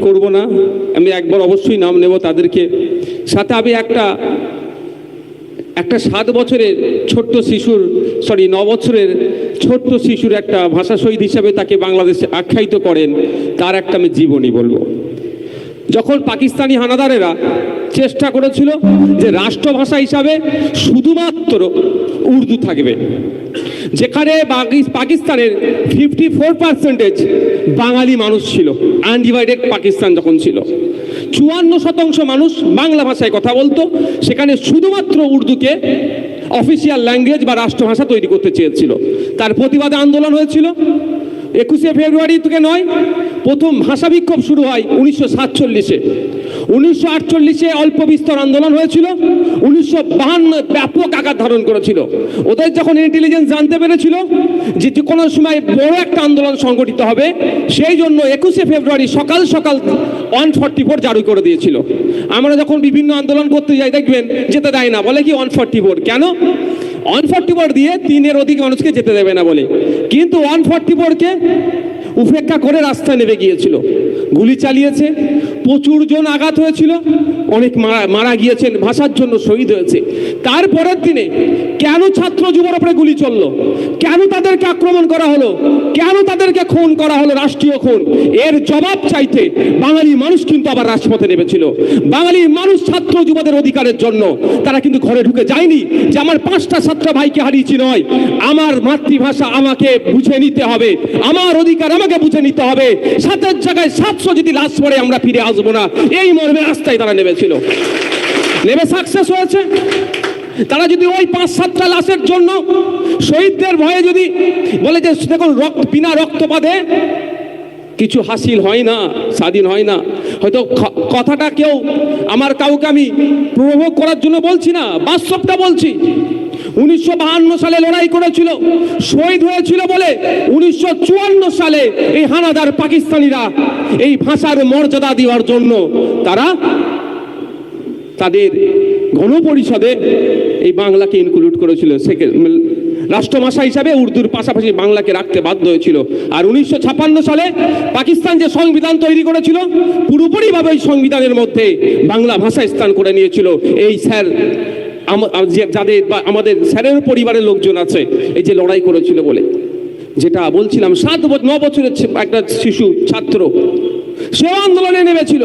করব না। আমি একবার অবশ্যই নাম নেব তাদেরকে। সাথে আমি একটা একটা সাত বছরের ছোট্ট শিশুর সরি ন বছরের ছোট্ট শিশুর একটা ভাষা শহীদ হিসাবে তাকে বাংলাদেশে আখ্যায়িত করেন। তার একটা আমি জীবনী বলব। যখন পাকিস্তানি হানাদারেরা চেষ্টা করেছিল যে রাষ্ট্রভাষা হিসাবে শুধুমাত্র উর্দু থাকবে। যেখানে পাকিস্তানের ফিফটি ফোর পার্সেন্টেজ বাঙালি মানুষ ছিল আনডিভাইডেড পাকিস্তান যখন ছিল। চুয়ান্ন শতাংশ মানুষ বাংলা ভাষায় কথা বলতো, সেখানে শুধুমাত্র উর্দুকে অফিসিয়াল ল্যাঙ্গুয়েজ বা রাষ্ট্রভাষা তৈরি করতে চেয়েছিল। তার প্রতিবাদে আন্দোলন হয়েছিল। একুশে ফেব্রুয়ারি থেকে নয়, প্রথম ভাষা বিক্ষোভ শুরু হয় উনিশশো সাতচল্লিশে। উনিশশো আটচল্লিশে অল্প বিস্তর আন্দোলন হয়েছিল, উনিশশো বাহান্ন ব্যাপক আকার ধারণ করেছিল। ওদের যখন ইন্টেলিজেন্স জানতে পেরেছিল যে কোনো সময় বড় একটা আন্দোলন সংগঠিত হবে, সেই জন্য একুশে ফেব্রুয়ারি সকাল সকাল ওয়ান ফর্টি ফোর জারি করে দিয়েছিল। আমরা যখন বিভিন্ন আন্দোলন করতে যাই, দেখবেন যেতে দেয় না, বলে কি ওয়ান ফর্টি ফোর? কেন? ওয়ান ফর্টি ফোর দিয়ে তিনের অধিক মানুষকে যেতে দেবে না বলে। কিন্তু ওয়ান ফর্টি ফোরকে উপেক্ষা করে রাস্তায় নেমে গিয়েছিল। গুলি চালিয়েছে, প্রচুর জন আঘাত হয়েছিল, অনেক মারা মারা গিয়েছেন ভাষার জন্য শহীদ হয়েছে। তারপরের দিনে কেন ছাত্র যুবর উপরে গুলি চলল? কেন তাদেরকে আক্রমণ করা হলো? কেন তাদেরকে খুন করা হলো রাষ্ট্রীয় খুন? এর জবাব চাইতে বাঙালি মানুষ কিন্তু আবার রাজপথে নেমেছিল। বাঙালি মানুষ ছাত্র যুবদের অধিকারের জন্য। তারা কিন্তু ঘরে ঢুকে যায়নি যে আমার পাঁচটা ছাত্র ভাইকে হারিয়েছি নয়। আমার মাতৃভাষা আমাকে বুঝে নিতে হবে। আমার অধিকার আমাকে বুঝে নিতে হবে। সাতের জায়গায় সাতশো যদি লাশ পড়ে, আমরা ফিরে আসব না। এই মর্মে রাস্তায় তারা নেমেছিল। নেমে সাকসেস হয়েছে। তারা যদি ওই পাঁচ সাতটা লাশের জন্য শহীদদের ভয়ে যদি বলে যে, দেখুন, রক্ত, বিনা রক্তপাতে কিছু হাসিল হয় না, স্বাধীন হয় না। হয়তো কথাটা কেউ আমার কাউকে আমি প্রভোগ করার জন্য বলছি না, বাস্তবটা বলছি। উনিশশো সালে লড়াই করেছিল, শহীদ হয়েছিল বলে উনিশশো চুয়ান্ন সালে এই হানাদার পাকিস্তানিরা এই ভাষার মর্যাদা দেওয়ার জন্য তারা তাদের গণপরিষদে এই বাংলাকে ইনক্লুড করেছিল। রাষ্ট্রভাষা হিসাবে উর্দুর পাশাপাশি বাংলাকে রাখতে বাধ্য হয়েছিল। আর উনিশশো সালে পাকিস্তান যে সংবিধান তৈরি করেছিল, পুরোপুরিভাবে ওই সংবিধানের মধ্যে বাংলা ভাষা স্থান করে নিয়েছিল। এই স্যার যাদের বা আমাদের স্যারের পরিবারের লোকজন আছে, এই যে লড়াই করেছিল বলে। যেটা বলছিলাম, সাত ন বছরের একটা শিশু, ছাত্র। সেও আন্দোলনে নেমেছিল।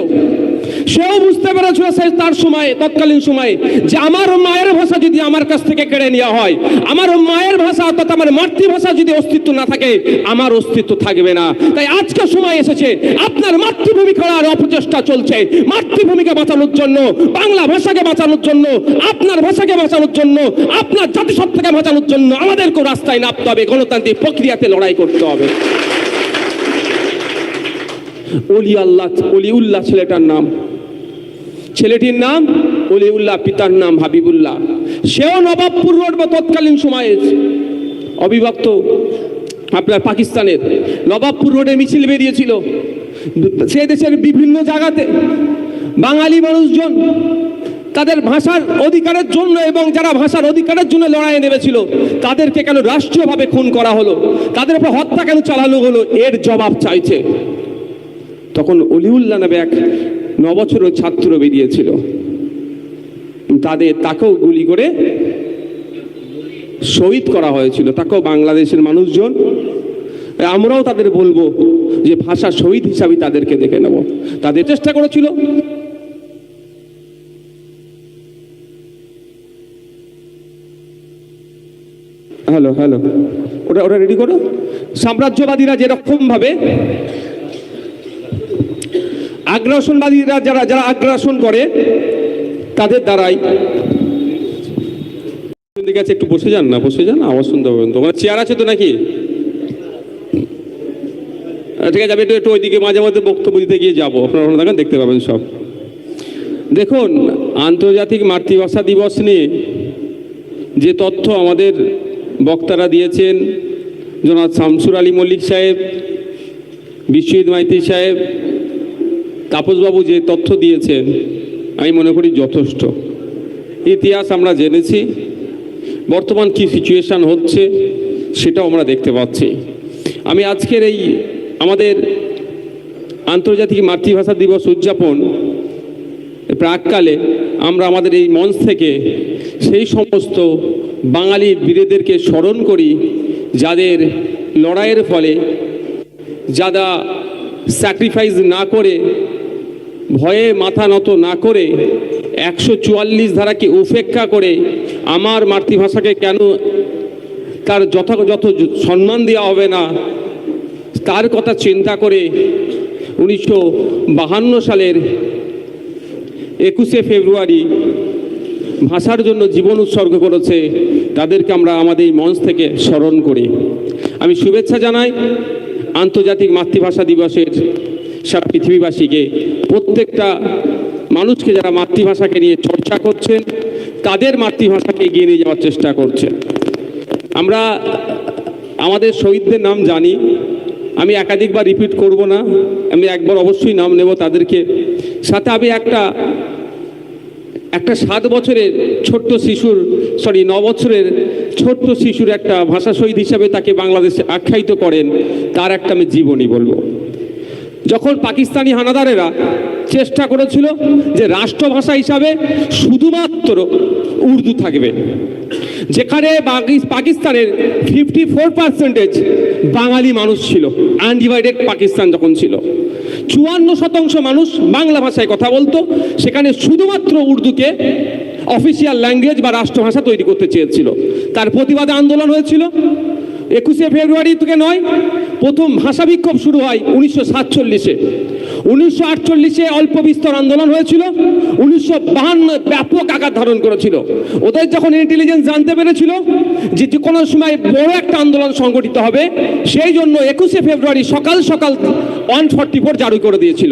সেও বুঝতে পেরেছিল সে তার সময়ে, তৎকালীন সময়ে, যে আমার মায়ের ভাষা যদি আমার কাছ থেকে কেড়ে নেওয়া হয়, আমার মায়ের ভাষা অর্থাৎ আমার মাতৃভাষা যদি অস্তিত্ব না থাকে, আমার অস্তিত্ব থাকবে না। তাই আজকে সময় এসেছে, আপনার মাতৃভূমি করার অপচেষ্টা চলছে। মাতৃভূমিকে বাঁচানোর জন্য, বাংলা ভাষাকে বাঁচানোর জন্য, আপনার ভাষাকে বাঁচানোর জন্য, আপনার জাতিসত্তাকে বাঁচানোর জন্য আমাদেরকেও রাস্তায় নামতে হবে। গণতান্ত্রিক প্রক্রিয়াতে লড়াই করতে হবে। অলি আল্লাহ, অলিউল্লাহ ছেলেটার নাম। ছেলেটির নাম অলিউল্লাহ, পিতার নাম হাবিবুল্লাহ। সেও নবাবপুর রোড বা তৎকালীন সময়ে অবিভক্ত আপনার পাকিস্তানের নবাবপুর রোডে মিছিল বেরিয়েছিল। সে দেশের বিভিন্ন জায়গাতে বাঙালি মানুষজন তাদের ভাষার অধিকারের জন্য এবং যারা ভাষার অধিকারের জন্য লড়াইয়ে নেমেছিল, তাদেরকে কেন রাষ্ট্রীয়ভাবে খুন করা হলো? তাদের উপর হত্যা কেন চালানো হলো? এর জবাব চাইছে। তখন অলিউল্লাহ নামে এক নবছরের ছাত্র বেরিয়েছিল। তাদের, তাকেও গুলি করে শহীদ করা হয়েছিল। তাকেও বাংলাদেশের মানুষজন, আমরাও তাদের বলব যে ভাষা শহীদ হিসাবে তাদেরকে দেখে নেব। তাদের চেষ্টা করেছিল। হ্যালো হ্যালো ওটা ওটা রেডি করো? সাম্রাজ্যবাদীরা যেরকম ভাবে আগ্রাসনবাদীরা যারা যারা আগ্রাসন করে তাদের দ্বারাই। দিকে আছে একটু বসে যান না বসে যান আওয়াজ শুনতে পাবেন তো ওখানে চেয়ার আছে তো নাকি? আহ, ঠিক আছে আমি একটু ওইদিকে মাঝে মাঝে বক্তব্য দিতে গিয়ে যাব। আপনারা দেখেন দেখতে পাবেন সব। দেখুন আন্তর্জাতিক মাতৃভাষা দিবস নিয়ে যে তথ্য আমাদের বক্তারা দিয়েছেন জনাব শামসুর আলী মল্লিক সাহেব বিশ্বজিৎ মাইতি সাহেব তাপসবাবু যে তথ্য দিয়েছেন, আমি মনে করি যথেষ্ট। ইতিহাস আমরা জেনেছি, বর্তমান কি সিচুয়েশান হচ্ছে সেটাও আমরা দেখতে পাচ্ছি। আমি আজকের এই আমাদের আন্তর্জাতিক মাতৃভাষা দিবস উদযাপন প্রাককালে আমরা আমাদের এই মঞ্চ থেকে সেই সমস্ত বাঙালি বীরেদেরকে স্মরণ করি, যাদের লড়াইয়ের ফলে যারা স্যাক্রিফাইস না করে ভয়ে মাথা নত না করে একশো চুয়াল্লিশ ধারাকে উপেক্ষা করে আমার মাতৃভাষাকে কেন তার যথাযথ সম্মান দেওয়া হবে না? তার কথা চিন্তা করে উনিশশো বাহান্ন সালের একুশে ফেব্রুয়ারি ভাষার জন্য জীবন উৎসর্গ করেছে তাদেরকে আমরা আমাদের এই মঞ্চ থেকে স্মরণ করি। আমি শুভেচ্ছা জানাই আন্তর্জাতিক মাতৃভাষা দিবসের সারা পৃথিবীবাসীকে। প্রত্যেকটা মানুষকে যারা মাতৃভাষাকে নিয়ে চর্চা করছেন, তাদের মাতৃভাষাকে এগিয়ে নিয়ে যাওয়ার চেষ্টা করছেন। আমরা আমাদের শহীদদের নাম জানি, আমি একাধিকবার রিপিট করব না, আমি একবার অবশ্যই নাম নেব তাদেরকে। সাথে আমি একটা একটা সাত বছরের ছোট্ট শিশুর সরি ন বছরের ছোট্ট শিশুর একটা ভাষা শহীদ হিসাবে তাকে বাংলাদেশে আখ্যায়িত করেন, তার একটা আমি জীবনী বলব। যখন পাকিস্তানি হানাদারেরা চেষ্টা করেছিল যে রাষ্ট্রভাষা হিসাবে শুধুমাত্র উর্দু থাকবে, যেখানে পাকিস্তানের ফিফটি ফোর পার্সেন্টেজ বাঙালি মানুষ ছিল আনডিভাইডেড পাকিস্তান যখন ছিল। চুয়ান্ন শতাংশ মানুষ বাংলা ভাষায় কথা বলতো, সেখানে শুধুমাত্র উর্দুকে অফিসিয়াল ল্যাঙ্গুয়েজ বা রাষ্ট্রভাষা তৈরি করতে চেয়েছিল। তার প্রতিবাদে আন্দোলন হয়েছিল। একুশে ফেব্রুয়ারি থেকে নয় প্রথম ভাষা বিক্ষোভ শুরু হয় উনিশশো সাতচল্লিশে। উনিশশো আটচল্লিশে অল্প বিস্তর আন্দোলন হয়েছিল, উনিশশো বাহান্ন ব্যাপক আকার ধারণ করেছিল। ওদের যখন ইন্টেলিজেন্স জানতে পেরেছিল যে যে কোনো সময় বড় একটা আন্দোলন সংগঠিত হবে, সেই জন্য একুশে ফেব্রুয়ারি সকাল সকাল ওয়ান ফর্টি ফোর জারি করে দিয়েছিল।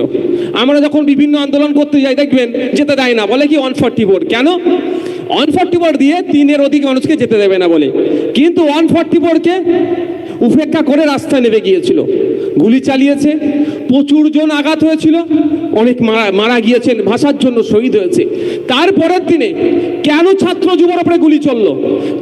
আমরা যখন বিভিন্ন আন্দোলন করতে যাই, দেখবেন যেতে দেয় না, বলে কি ওয়ান ফর্টি ফোর? কেন? ওয়ান ফর্টি ফোর দিয়ে তিনের অধিক মানুষকে যেতে দেবে না বলে। কিন্তু ওয়ান ফর্টি ফোরকে উপেক্ষা করে রাস্তায় নেমে গিয়েছিল। গুলি চালিয়েছে প্রচুর জন আঘাত হয়েছিল, অনেক মারা মারা গিয়েছেন ভাষার জন্য শহীদ হয়েছে। তারপরের দিনে কেন ছাত্র যুবর উপরে গুলি চলল?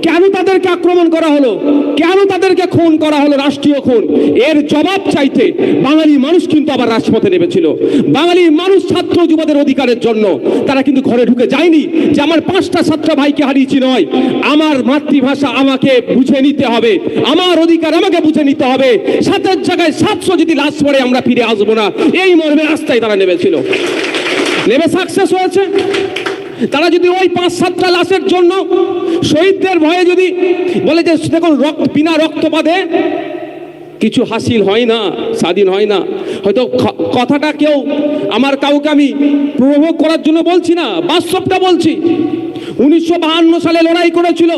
কেন তাদেরকে আক্রমণ করা হলো? কেন তাদেরকে খুন করা হলো রাষ্ট্রীয় খুন? এর জবাব চাইতে বাঙালি মানুষ কিন্তু আবার রাজপথে নেমেছিল। বাঙালি মানুষ ছাত্র যুবদের অধিকারের জন্য। তারা কিন্তু ঘরে ঢুকে যায়নি যে আমার পাঁচটা ছাত্র ভাইকে হারিয়েছি নয়। আমার মাতৃভাষা আমাকে বুঝে নিতে হবে। আমার অধিকার আমাকে বুঝে নিতে হবে। সাতের জায়গায় সাতশো যদি লাশ পড়ে আমরা ফিরে আসব না। এই মর্মে রাস্তায় তারা নেমেছিল। নেমে সাকসেস হয়েছে। তারা যদি ওই পাঁচ সাতটা লাশের জন্য শহীদদের ভয়ে যদি বলে যে, দেখুন, রক্ত, বিনা রক্তপাতে কিছু হাসিল হয় না, স্বাধীন হয় না। হয়তো কথাটা কেউ আমার কাউকে আমি প্রভোগ করার জন্য বলছি না, বাস্তবটা বলছি। উনিশশো সালে লড়াই করেছিল,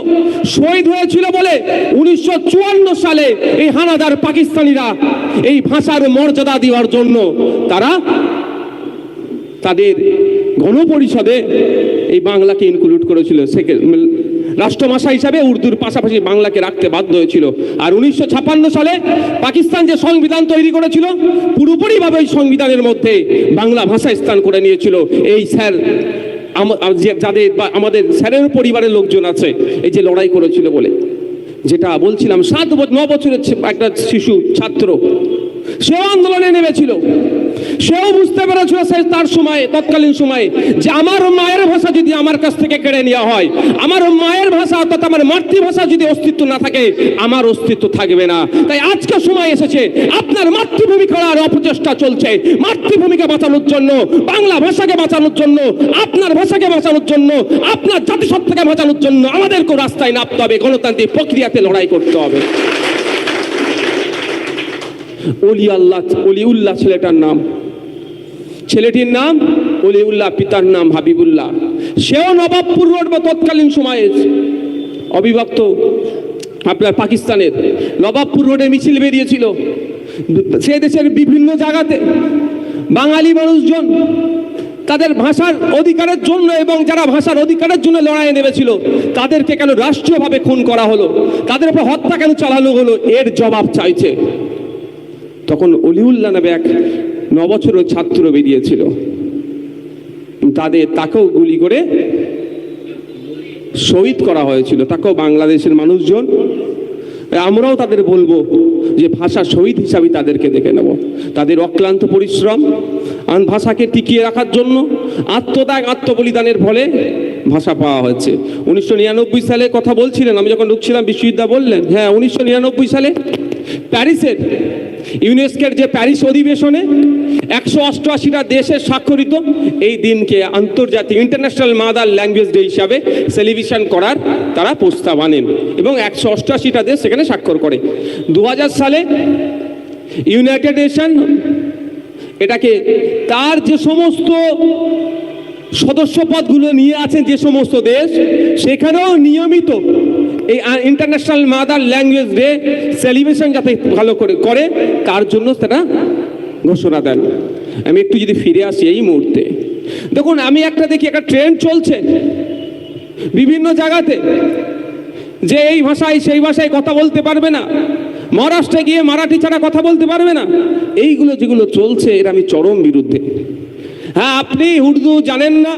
শহীদ হয়েছিল বলে উনিশশো চুয়ান্ন সালে এই হানাদার পাকিস্তানিরা এই ভাষার মর্যাদা দেওয়ার জন্য তারা তাদের গণপরিষদে এই বাংলাকে ইনক্লুড করেছিল রাষ্ট্রভাষা হিসাবে উর্দুর পাশাপাশি বাংলাকে রাখতে বাধ্য হয়েছিল। আর উনিশশো সালে পাকিস্তান যে সংবিধান তৈরি করেছিল, পুরোপুরিভাবে ওই সংবিধানের মধ্যে বাংলা ভাষা স্থান করে নিয়েছিল। এই স্যার যাদের বা, আমাদের স্যারের পরিবারের লোকজন আছে, এই যে লড়াই করেছিল বলে। যেটা বলছিলাম, সাত ন বছরের একটা শিশু, ছাত্র, সেও আন্দোলনে নেমেছিল। সেও বুঝতে পেরেছিল সে তার সময়ে, তৎকালীন সময়ে, যে আমার মায়ের ভাষা যদি আমার কাছ থেকে কেড়ে নেওয়া হয়, আমার মায়ের ভাষা অর্থাৎ আমার মাতৃভাষা যদি অস্তিত্ব না থাকে, আমার অস্তিত্ব থাকবে না। তাই আজকে সময় এসেছে, আপনার মাতৃভূমি খেলার অপচেষ্টা চলছে। মাতৃভূমিকে বাঁচানোর জন্য, বাংলা ভাষাকে বাঁচানোর জন্য, আপনার ভাষাকে বাঁচানোর জন্য, আপনার জাতিসত্তাকে বাঁচানোর জন্য আমাদেরকেও রাস্তায় নামতে হবে। গণতান্ত্রিক প্রক্রিয়াতে লড়াই করতে হবে। অলি আল্লাহ, অলিউল্লাহ ছেলেটার নাম। ছেলেটির নাম অলিউল্লাহ, পিতার নাম হাবিবুল্লাহ। সেও নবাবপুর রোড বা তৎকালীন সময়ে অবিভক্ত আপনার পাকিস্তানের নবাবপুর রোডে মিছিল বেরিয়েছিল। সে দেশের বিভিন্ন জায়গাতে বাঙালি মানুষজন তাদের ভাষার অধিকারের জন্য এবং যারা ভাষার অধিকারের জন্য লড়াইয়ে নেমেছিল, তাদেরকে কেন রাষ্ট্রীয়ভাবে খুন করা হলো? তাদের উপর হত্যা কেন চালানো হলো? এর জবাব চাইছে। তখন অলিউল্লাহ নামে এক নবছরের ছাত্র বেরিয়েছিল। তাদের, তাকেও গুলি করে শহীদ করা হয়েছিল। তাকেও বাংলাদেশের মানুষজন, আমরাও তাদের বলব যে ভাষা শহীদ হিসাবে তাদেরকে দেখে নেব। তাদের অক্লান্ত পরিশ্রম, আন ভাষাকে টিকিয়ে রাখার জন্য আত্মত্যাগ, আত্মবলিদানের ফলে ভাষা পাওয়া হয়েছে উনিশশো নিরানব্বই সালে কথা বলছিলেন, আমি যখন ঢুকছিলাম বিশ্ববিদ্যালয় বললেন হ্যাঁ উনিশশো নিরানব্বই সালে প্যারিসের, ইউনেস্কের যে প্যারিস অধিবেশনে একশো অষ্টআশিটা দেশে স্বাক্ষরিত এই দিনকে আন্তর্জাতিক ইন্টারন্যাশনাল মাদার ল্যাঙ্গুয়েজ ডে হিসাবে সেলিব্রেশন করার তারা প্রস্তাব আনেন এবং একশো অষ্টআশিটা দেশ সেখানে স্বাক্ষর করে। দু হাজার সালে ইউনাইটেড নেশন এটাকে তার যে সমস্ত সদস্য পদগুলো নিয়ে আছেন যে সমস্ত দেশ, সেখানেও নিয়মিত এই international mother language day celebration যাতে ভালো করে করে, তার জন্য তারা ঘোষণা দেন। আমি একটু যদি ফিরে আসি এই মুহূর্তে। দেখুন, আমি একটা দেখি একটা ট্রেন্ড চলছে। বিভিন্ন জায়গাতে যে এই ভাষায়, সেই ভাষায় কথা বলতে পারবে না। মহারাষ্ট্রে গিয়ে মারাঠি ছাড়া কথা বলতে পারবে না। এইগুলো যেগুলো চলছে, এর আমি চরম বিরুদ্ধে। হ্যাঁ আপনি উর্দু জানেন না,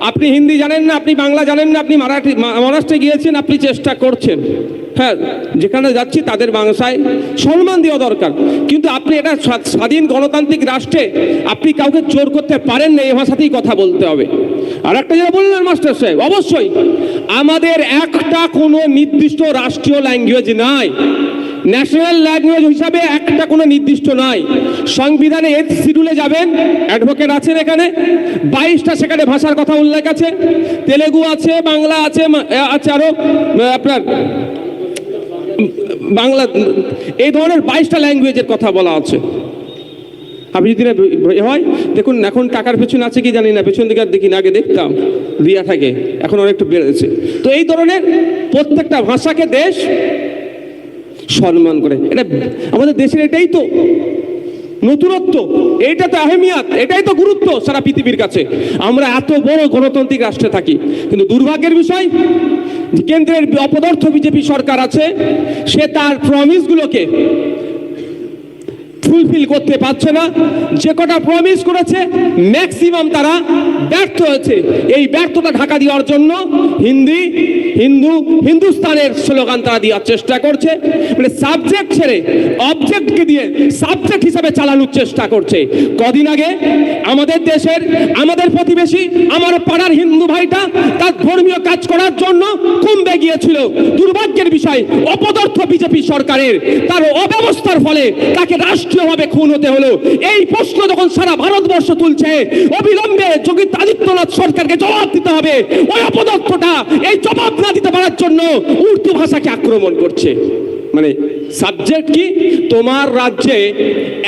আপনি হিন্দি জানেন না, আপনি বাংলা জানেন না, আপনি মারাঠি মহারাষ্ট্রে গিয়েছেন, আপনি চেষ্টা করছেন। হ্যাঁ যেখানে যাচ্ছি তাদের ভাষায় সম্মান দেওয়া দরকার। কিন্তু আপনি এটা স্বা- স্বাধীন গণতান্ত্রিক রাষ্ট্রে আপনি কাউকে জোর করতে পারেন না, এই ভাষাতেই কথা বলতে হবে। আর একটা যেটা বললেন মাস্টার সাহেব, অবশ্যই। আমাদের একটা কোনো নির্দিষ্ট রাষ্ট্রীয় ল্যাঙ্গুয়েজ নাই। ন্যাশনাল ল্যাঙ্গুয়েজ হিসাবে একটা কোনো নির্দিষ্ট নয়। সংবিধানে এর শিডিউলে যাবেন, অ্যাডভোকেট আছেন এখানে, বাইশটা সেখানে ভাষার কথা উল্লেখ আছে, তেলেগু আছে, বাংলা আছে আছে আরও আপনার বাংলা, এই ধরনের বাইশটা ল্যাঙ্গুয়েজের কথা বলা আছে। আপনি যদি হয়, দেখুন এখন টাকার পেছনে আছে কি জানি না, পেছন দিকে আর দেখি না, আগে দেখতাম দিয়া থাকে, এখন অনেকটা বেড়েছে। তো এই ধরনের প্রত্যেকটা ভাষাকে দেশ সম্মান করে। এটা আমাদের দেশের এটাই তো নতুনত্ব। এটা তো আহমিয়াত, এটাই তো গুরুত্ব সারা পৃথিবীর কাছে। আমরা এত বড় গণতান্ত্রিক রাষ্ট্রে থাকি। কিন্তু দুর্ভাগ্যের বিষয়, কেন্দ্রের অপদার্থ বিজেপি সরকার আছে, সে তার প্রমিসগুলোকে ফুলফিল করতে পারছে না। যে কটা প্রমিস করেছে ম্যাক্সিমাম তারা ব্যর্থ হয়েছে। এই ব্যর্থতা ঢাকা দেওয়ার জন্য হিন্দি, হিন্দু, হিন্দুস্তানের স্লোগান তারা দেওয়ার চেষ্টা করছে। মানে সাবজেক্ট ছেড়ে অবজেক্টকে দিয়ে সাবজেক্ট হিসাবে চালানোর চেষ্টা করছে। কদিন আগে আমাদের দেশের, আমাদের প্রতিবেশী, আমার পাড়ার হিন্দু ভাইটা তার ধর্মীয় কাজ করার জন্য কুম্বে গিয়েছিল। দুর্ভাগ্যের বিষয়, অপদার্থ বিজেপি সরকারের। তার অব্যবস্থার ফলে তাকে রাষ্ট্রীয়ভাবে খুন হতে হলো এই প্রশ্ন যখন সারা ভারতবর্ষ তুলছে, অবিলম্বে যোগী আদিত্যনাথ সরকারকে জবাব দিতে হবে। ওই অপদার্থটা এই জবাব না দিতে পারার জন্য উর্দু ভাষাকে আক্রমণ করছে। মানে সাবজেক্ট কি? তোমার রাজ্যে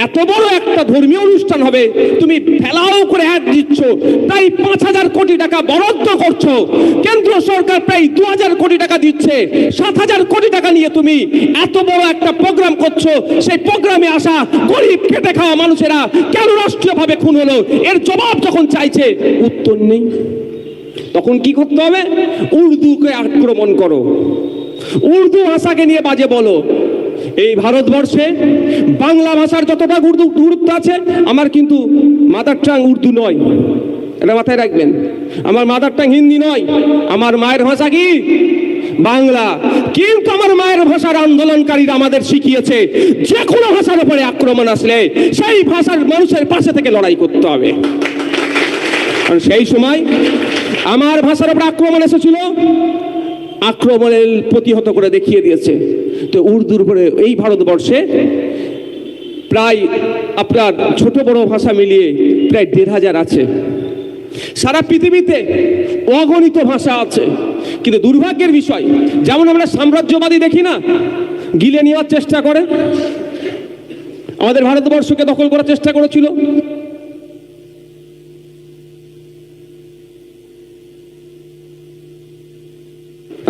এত বড় একটা ধর্মীয় অনুষ্ঠান হবে, তুমি ফেলাও করে অ্যাড দিচ্ছ, প্রায় পাঁচ হাজার কোটি টাকা বরাদ্দ করছ। কেন্দ্র সরকার প্রায় দু হাজার কোটি টাকা দিচ্ছে, সাত হাজার কোটি টাকা নিয়ে তুমি এত বড় একটা প্রোগ্রাম করছ। সেই প্রোগ্রামে আসা গরিব খেটে খাওয়া মানুষেরা কেন রাষ্ট্রীয়ভাবে খুন হলো? এর জবাব যখন চাইছে, উত্তর নেই। তখন কি করতে হবে? উর্দুকে আক্রমণ করো। উর্দু ভাষাকে নিয়ে বাজে বলো। এই ভারতবর্ষে বাংলা ভাষার যতটা গুরুত্ব আছে, আমার কিন্তু মাদার টাং উর্দু নয়। এটা মাথায় রাখবেন। আমার মাদার টাং হিন্দি নয়। আমার মায়ের ভাষা কি? বাংলা। কিন্তু আমার মায়ের ভাষার আন্দোলনকারীরা আমাদের শিখিয়েছে, যে কোনো ভাষার উপরে আক্রমণ আসলে সেই ভাষার মানুষের পাশে থেকে লড়াই করতে হবে। কারণ সেই সময় আমার ভাষার উপর আক্রমণ এসেছিল, আক্রমণের প্রতিহত করে দেখিয়ে দিয়েছে। তো উর্দুর উপরে এই ভারতবর্ষে প্রায় আপনার ছোট বড় ভাষা মিলিয়ে প্রায় দেড় হাজার আছে। সারা পৃথিবীতে অগণিত ভাষা আছে। কিন্তু দুর্ভাগ্যের বিষয়, যেমন আমরা সাম্রাজ্যবাদী দেখি না, গিলে নেওয়ার চেষ্টা করে। আমাদের ভারতবর্ষকে দখল করার চেষ্টা করেছিল।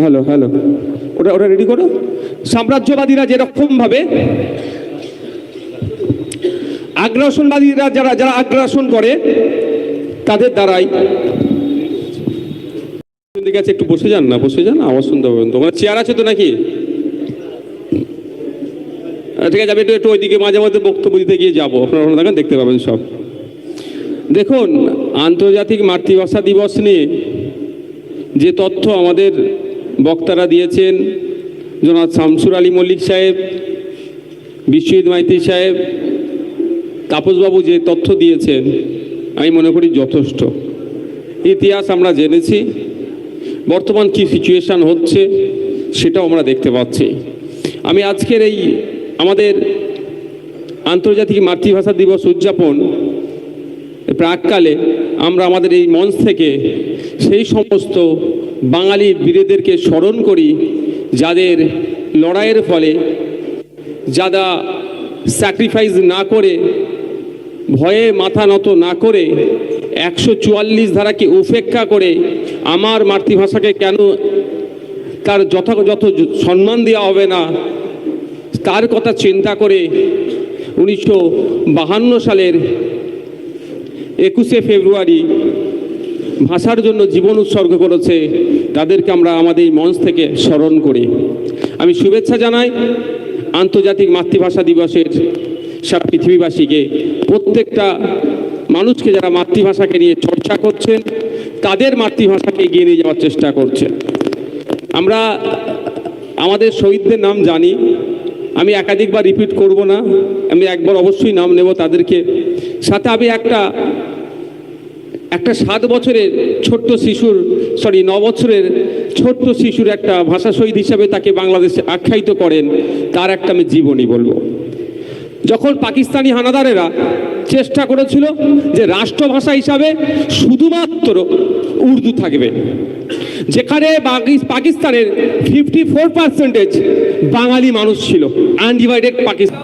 Hello hello. ওটা ওটা রেডি করো? সাম্রাজ্যবাদীরা যেরকম ভাবে আগ্রাসনবাদীরা যারা যারা আগ্রাসন করে তাদের দ্বারাই দিকে আছে একটু বসে যান না বসে যান আওয়াজ শুনতে পাবেন তোমার চেয়ার আছে তো নাকি? আহ, ঠিক আছে আমি একটু একটু ওইদিকে মাঝে মাঝে বক্তব্য দিতে গিয়ে যাব। আপনারা দেখেন দেখতে পাবেন সব। দেখুন আন্তর্জাতিক মাতৃভাষা দিবস নিয়ে যে তথ্য আমাদের বক্তারা দিয়েছেন জনাব শামসুর আলী মল্লিক সাহেব, বিশ্বজিৎ মাইতি সাহেব, তাপসবাবু যে তথ্য দিয়েছেন, আমি মনে করি যথেষ্ট। ইতিহাস আমরা জেনেছি, বর্তমান কি সিচুয়েশান হচ্ছে সেটাও আমরা দেখতে পাচ্ছি। আমি আজকের এই আমাদের আন্তর্জাতিক মাতৃভাষা দিবস উদযাপন প্রাককালে আমরা আমাদের এই মঞ্চ থেকে সেই সমস্ত বাঙালি বীরেদেরকে স্মরণ করি যাদের লড়াইয়ের ফলে যারা স্যাক্রিফাইস না করে, ভয়ে মাথা নত না করে, একশো চুয়াল্লিশ ধারাকে উপেক্ষা করে আমার মাতৃভাষাকে কেন তার যথাযথ সম্মান দেওয়া হবে না, তার কথা চিন্তা করে উনিশশো সালের একুশে ফেব্রুয়ারি ভাষার জন্য জীবন উৎসর্গ করেছে, তাদেরকে আমরা আমাদের এই মঞ্চ থেকে স্মরণ করি। আমি শুভেচ্ছা জানাই আন্তর্জাতিক মাতৃভাষা দিবসের সব পৃথিবীবাসীকে। প্রত্যেকটা মানুষকে যারা মাতৃভাষাকে নিয়ে চর্চা করছেন, তাদের মাতৃভাষাকে এগিয়ে নিয়ে যাওয়ার চেষ্টা করছেন। আমরা আমাদের শহীদদের নাম জানি, আমি একাধিকবার রিপিট করব না, আমি একবার অবশ্যই নাম নেব তাদেরকে। সাথে আমি একটা একটা সাত বছরের ছোট্ট শিশুর সরি ন বছরের ছোট্ট শিশুর একটা ভাষা শহীদ হিসাবে তাকে বাংলাদেশে আখ্যায়িত করেন, তার একটা আমি জীবনী বলব। যখন পাকিস্তানি হানাদারেরা চেষ্টা করেছিল যে রাষ্ট্রভাষা হিসাবে শুধুমাত্র উর্দু থাকবে, যেখানে পাকিস্তানের ফিফটি ফোর পার্সেন্টেজ বাঙালি মানুষ ছিল আনডিভাইডেড পাকিস্তান।